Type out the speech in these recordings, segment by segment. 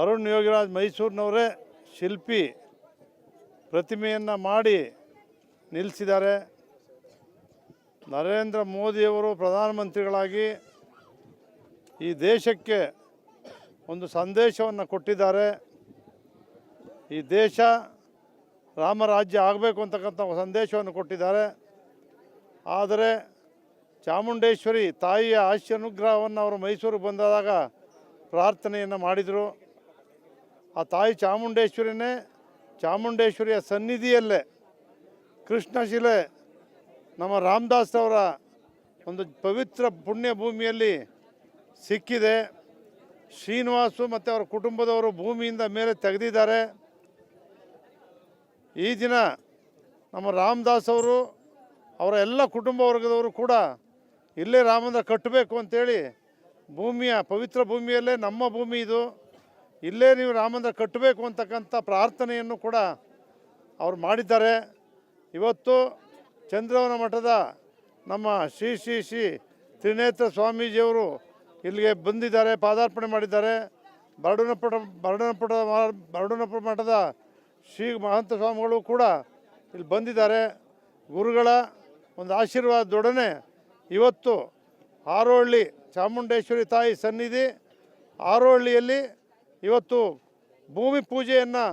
ಅರುಣ್ ಯೋಗಿರಾಜ್ ಮೈಸೂರಿನವರೇ ಶಿಲ್ಪಿ ಪ್ರತಿಮೆಯನ್ನು ಮಾಡಿ ನಿಲ್ಲಿಸಿದ್ದಾರೆ. ನರೇಂದ್ರ ಮೋದಿಯವರು ಪ್ರಧಾನಮಂತ್ರಿಗಳಾಗಿ ಈ ದೇಶಕ್ಕೆ ಒಂದು ಸಂದೇಶವನ್ನು ಕೊಟ್ಟಿದ್ದಾರೆ. ಈ ದೇಶ ರಾಮರಾಜ್ಯ ಆಗಬೇಕು ಅಂತಕ್ಕಂಥ ಸಂದೇಶವನ್ನು ಕೊಟ್ಟಿದ್ದಾರೆ. ಆದರೆ ಚಾಮುಂಡೇಶ್ವರಿ ತಾಯಿಯ ಆಶಿ ಅನುಗ್ರಹವನ್ನು ಅವರು ಮೈಸೂರಿಗೆ ಬಂದಾಗ ಪ್ರಾರ್ಥನೆಯನ್ನು ಮಾಡಿದರು. ಆ ತಾಯಿ ಚಾಮುಂಡೇಶ್ವರಿನೇ, ಚಾಮುಂಡೇಶ್ವರಿಯ ಸನ್ನಿಧಿಯಲ್ಲೇ ಕೃಷ್ಣಶಿಲೆ ನಮ್ಮ ರಾಮದಾಸ್ ಅವರ ಒಂದು ಪವಿತ್ರ ಪುಣ್ಯ ಭೂಮಿಯಲ್ಲಿ ಸಿಕ್ಕಿದೆ. ಶ್ರೀನಿವಾಸು ಮತ್ತು ಅವರ ಕುಟುಂಬದವರು ಭೂಮಿಯಿಂದ ಮೇಲೆ ತೆಗೆದಿದ್ದಾರೆ. ಈ ದಿನ ನಮ್ಮ ರಾಮದಾಸ್ ಅವರು, ಅವರ ಎಲ್ಲ ಕುಟುಂಬ ವರ್ಗದವರು ಕೂಡ ಇಲ್ಲೇ ರಾಮಂದ್ರ ಕಟ್ಟಬೇಕು ಅಂತೇಳಿ ಭೂಮಿಯ ಪವಿತ್ರ ಭೂಮಿಯಲ್ಲೇ ನಮ್ಮ ಭೂಮಿ ಇದು. ಇಲ್ಲೇ ನೀವು ರಾಮಂದ್ರ ಕಟ್ಟಬೇಕು ಅಂತಕ್ಕಂಥ ಪ್ರಾರ್ಥನೆಯನ್ನು ಕೂಡ ಅವರು ಮಾಡಿದ್ದಾರೆ. ಇವತ್ತು ಚಂದ್ರವನ ಮಠದ ನಮ್ಮ ಶ್ರೀ ಶ್ರೀ ಶ್ರೀ ತ್ರಿನೇತ್ರ ಸ್ವಾಮೀಜಿಯವರು ಇಲ್ಲಿಗೆ ಬಂದಿದ್ದಾರೆ, ಪಾದಾರ್ಪಣೆ ಮಾಡಿದ್ದಾರೆ. ಬರಡನಪುಟ ಬರಡನಪುಟ ಬರಡನಪುರ ಮಠದ ಶ್ರೀ ಮಹಂತ ಸ್ವಾಮಿಗಳು ಕೂಡ ಇಲ್ಲಿ ಬಂದಿದ್ದಾರೆ. ಗುರುಗಳ ಒಂದು ಆಶೀರ್ವಾದದೊಡನೆ ಇವತ್ತು ಆರೋಹಳ್ಳಿ ಚಾಮುಂಡೇಶ್ವರಿ ತಾಯಿ ಸನ್ನಿಧಿ ಹಾರೋಹಳ್ಳಿಯಲ್ಲಿ ಇವತ್ತು ಭೂಮಿ ಪೂಜೆಯನ್ನು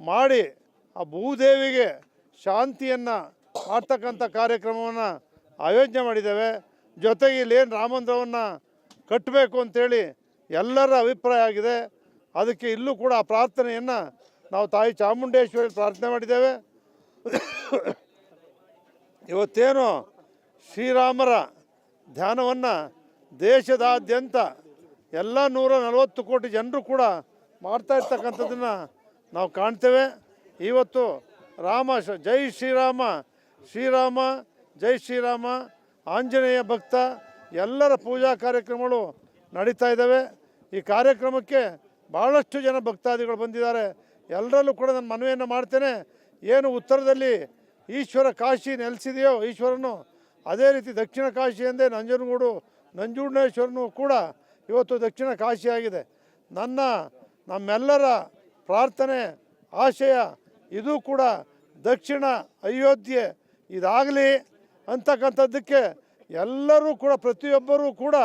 ಮಾಡಿ ಆ ಭೂದೇವಿಗೆ ಶಾಂತಿಯನ್ನು ಮಾಡ್ತಕ್ಕಂಥ ಕಾರ್ಯಕ್ರಮವನ್ನು ಆಯೋಜನೆ ಮಾಡಿದ್ದೇವೆ. ಜೊತೆಗೆ ಇಲ್ಲೇನು ರಾಮಂದ್ರವನ್ನು ಕಟ್ಟಬೇಕು ಅಂತೇಳಿ ಎಲ್ಲರ ಅಭಿಪ್ರಾಯ ಆಗಿದೆ. ಅದಕ್ಕೆ ಇಲ್ಲೂ ಕೂಡ ಆ ಪ್ರಾರ್ಥನೆಯನ್ನು ನಾವು ತಾಯಿ ಚಾಮುಂಡೇಶ್ವರಿ ಪ್ರಾರ್ಥನೆ ಮಾಡಿದ್ದೇವೆ. ಇವತ್ತೇನು ಶ್ರೀರಾಮರ ಧ್ಯಾನವನ್ನು ದೇಶದಾದ್ಯಂತ ಎಲ್ಲ ನೂರ ನಲವತ್ತು ಕೋಟಿ ಜನರು ಕೂಡ ಮಾಡ್ತಾ ಇರ್ತಕ್ಕಂಥದ್ದನ್ನು ನಾವು ಕಾಣ್ತೇವೆ. ಇವತ್ತು ರಾಮ ಜೈ ಶ್ರೀರಾಮ ಶ್ರೀರಾಮ, ಜೈ ಶ್ರೀರಾಮ, ಆಂಜನೇಯ ಭಕ್ತ, ಎಲ್ಲರ ಪೂಜಾ ಕಾರ್ಯಕ್ರಮಗಳು ನಡೀತಾ ಇದ್ದಾವೆ. ಈ ಕಾರ್ಯಕ್ರಮಕ್ಕೆ ಭಾಳಷ್ಟು ಜನ ಭಕ್ತಾದಿಗಳು ಬಂದಿದ್ದಾರೆ. ಎಲ್ಲರಲ್ಲೂ ಕೂಡ ನಾನು ಮನವಿಯನ್ನು ಮಾಡ್ತೇನೆ. ಏನು ಉತ್ತರದಲ್ಲಿ ಈಶ್ವರ ಕಾಶಿ ನೆಲೆಸಿದೆಯೋ ಈಶ್ವರನು, ಅದೇ ರೀತಿ ದಕ್ಷಿಣ ಕಾಶಿ ಎಂದೇ ನಂಜನಗೂಡು, ನಂಜುಂಡೇಶ್ವರನು ಕೂಡ ಇವತ್ತು ದಕ್ಷಿಣ ಕಾಶಿಯಾಗಿದೆ. ನನ್ನ ನಮ್ಮೆಲ್ಲರ ಪ್ರಾರ್ಥನೆ, ಆಶಯ, ಇದು ಕೂಡ ದಕ್ಷಿಣ ಅಯೋಧ್ಯೆ ಇದಾಗಲಿ ಅಂತಕ್ಕಂಥದ್ದಕ್ಕೆ ಎಲ್ಲರೂ ಕೂಡ, ಪ್ರತಿಯೊಬ್ಬರೂ ಕೂಡ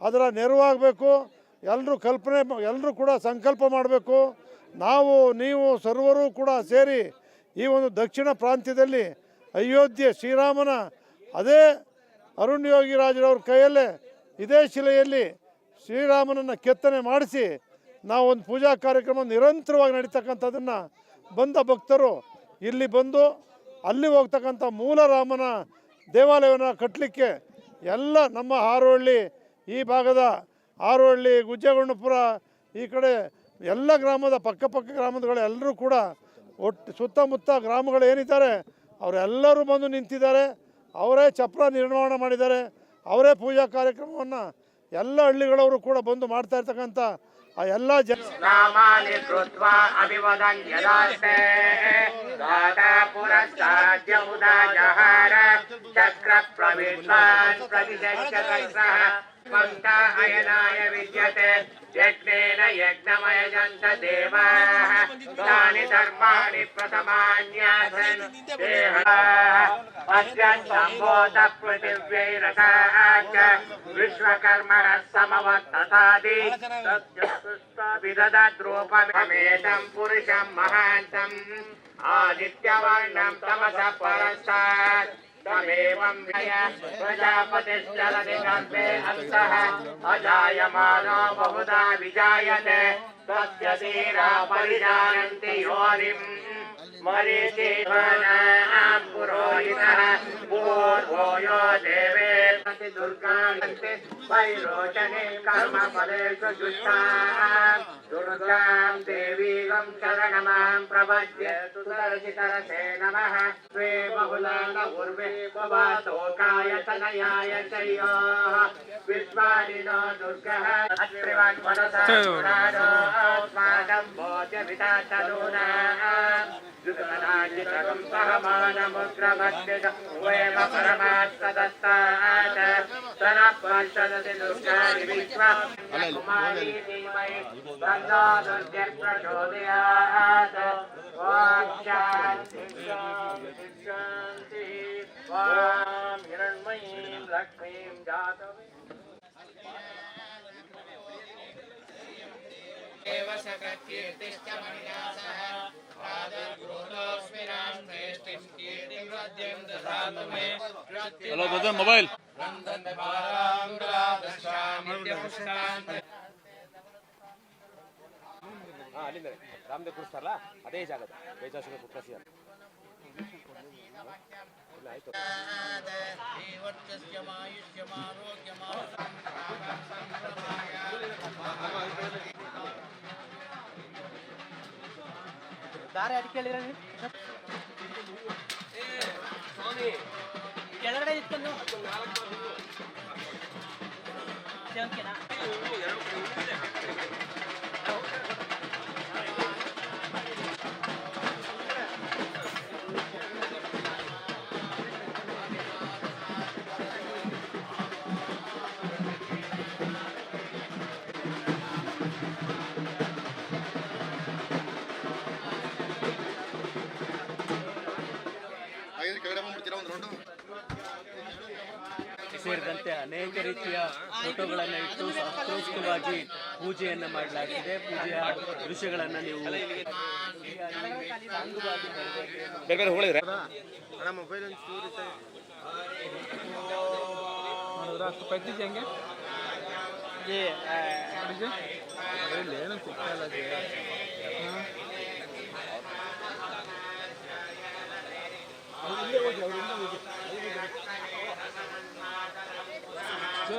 ಅದರ ನೆರವಾಗಬೇಕು. ಎಲ್ಲರೂ ಕಲ್ಪನೆ ಎಲ್ಲರೂ ಕೂಡ ಸಂಕಲ್ಪ ಮಾಡಬೇಕು. ನಾವು, ನೀವು ಸರ್ವರೂ ಕೂಡ ಸೇರಿ ಈ ಒಂದು ದಕ್ಷಿಣ ಪ್ರಾಂತ್ಯದಲ್ಲಿ ಅಯೋಧ್ಯೆ ಶ್ರೀರಾಮನ ಅದೇ ಅರುಣ್ ಯೋಗಿರಾಜರವ್ರ ಕೈಯಲ್ಲೇ ಇದೇ ಶಿಲೆಯಲ್ಲಿ ಶ್ರೀರಾಮನನ್ನು ಕೆತ್ತನೆ ಮಾಡಿಸಿ ನಾವು ಒಂದು ಪೂಜಾ ಕಾರ್ಯಕ್ರಮ ನಿರಂತರವಾಗಿ ನಡೀತಕ್ಕಂಥದ್ದನ್ನು ಬಂದ ಭಕ್ತರು ಇಲ್ಲಿ ಬಂದು ಅಲ್ಲಿ ಹೋಗ್ತಕ್ಕಂಥ ಮೂಲ ರಾಮನ ದೇವಾಲಯವನ್ನು ಕಟ್ಟಲಿಕ್ಕೆ ಎಲ್ಲ ನಮ್ಮ ಹಾರೋಹಳ್ಳಿ ಈ ಭಾಗದ ಹಾರೋಹಳ್ಳಿ ಗುಜ್ಜಗೊಂಡಪುರ ಈ ಕಡೆ ಎಲ್ಲ ಗ್ರಾಮದ ಪಕ್ಕಪಕ್ಕ ಗ್ರಾಮದಗಳು ಎಲ್ಲರೂ ಕೂಡ ಒಟ್ಟು ಸುತ್ತಮುತ್ತ ಗ್ರಾಮಗಳು ಏನಿದ್ದಾರೆ, ಅವರೆಲ್ಲರೂ ಬಂದು ನಿಂತಿದ್ದಾರೆ, ಅವರೇ ಚಪ್ರ ನಿರ್ಮಾಣ ಮಾಡಿದ್ದಾರೆ, ಅವರೇ ಪೂಜಾ ಕಾರ್ಯಕ್ರಮವನ್ನು ಎಲ್ಲ ಹಳ್ಳಿಗಳವರು ಕೂಡ ಬಂದು ಮಾಡ್ತಾ ಇರ್ತಕ್ಕಂಥ ಆ ಎಲ್ಲ ಜನ ಚಕ್ರ ಪ್ರವಿಶ್ವಾನ್ ಪ್ರವಿಶ್ವ त्वष्टा अयनाय विद्यते। यज्ञेन यज्ञमयजन्त देवाः। तानि धर्माणि प्रथमान्यासन्। देहस्यम्भोत पृथिव्यैरथाक विश्वकर्मणः समवत्तथादि विदद्रूपमेतम् पुरुषम् महान्तम्। आदित्यवर्णम् तमसः परस्तात्। तमेवम् प्रजापतिश्चलति गर्भे हंसः। अजायमानो बहुधा विजायते। तस्य धीरा परिजायन्ति योनिम्। मरीचिमानां पुरोहितः पूर्वो यो देवे दुर्गान्ते वैरोचने कर्मफलेषु जुष्टाम् दुर्गां देवीगं शरणमां प्रपद्ये सुदर्शितरसे नमः स्वे बहुलान उर्वे भवातोकाय तनयाय च विश्वानिनो दुर्गः अत्रिवान् पुराणोऽस्माकं भोज्यपिता तनूनाम् जुगनाजितकं सहमानमुग्रमद्यज वयम परमास्तदस्तात् प्रणः पश्यदति दुर्गाणि विश्वा कुमारी धीमहि तन्नो दुर्गे प्रचोदयात् ॐ शान्ति शान्ति शान्तिः ॐ हिरण्मयीं लक्ष्मीं जातवे ಹಲೋ ಬ್ರದರ್ ಮೊಬೈಲ್ ಹಾ ಅಲ್ಲಿಂದ ರಾಮದೇವ್ ಕೂರಿಸ್ತಾರಲ್ಲ ಅದೇ ಜಾಗದ ಬೇಜಾಶನ ಪುತ್ರಸಿ ಅಂತ ಇಲ್ಲ ಆಯ್ತು ದಾರಿ ಅದಕ್ಕೆ ಹೇಳಿರ 行，铁蛋。哎呦，有点，ಸೇರಿದಂತೆ ಅನೇಕ ರೀತಿಯ ಫೋಟೋಗಳನ್ನು ಇಟ್ಟು ಶಾಸ್ತ್ರೋಕ್ತವಾಗಿ ಪೂಜೆಯನ್ನು ಮಾಡಲಾಗಿದೆ. ಪೂಜೆಯ ದೃಶ್ಯಗಳನ್ನ ನೀವು ಸಾಂಗವಾಗಿ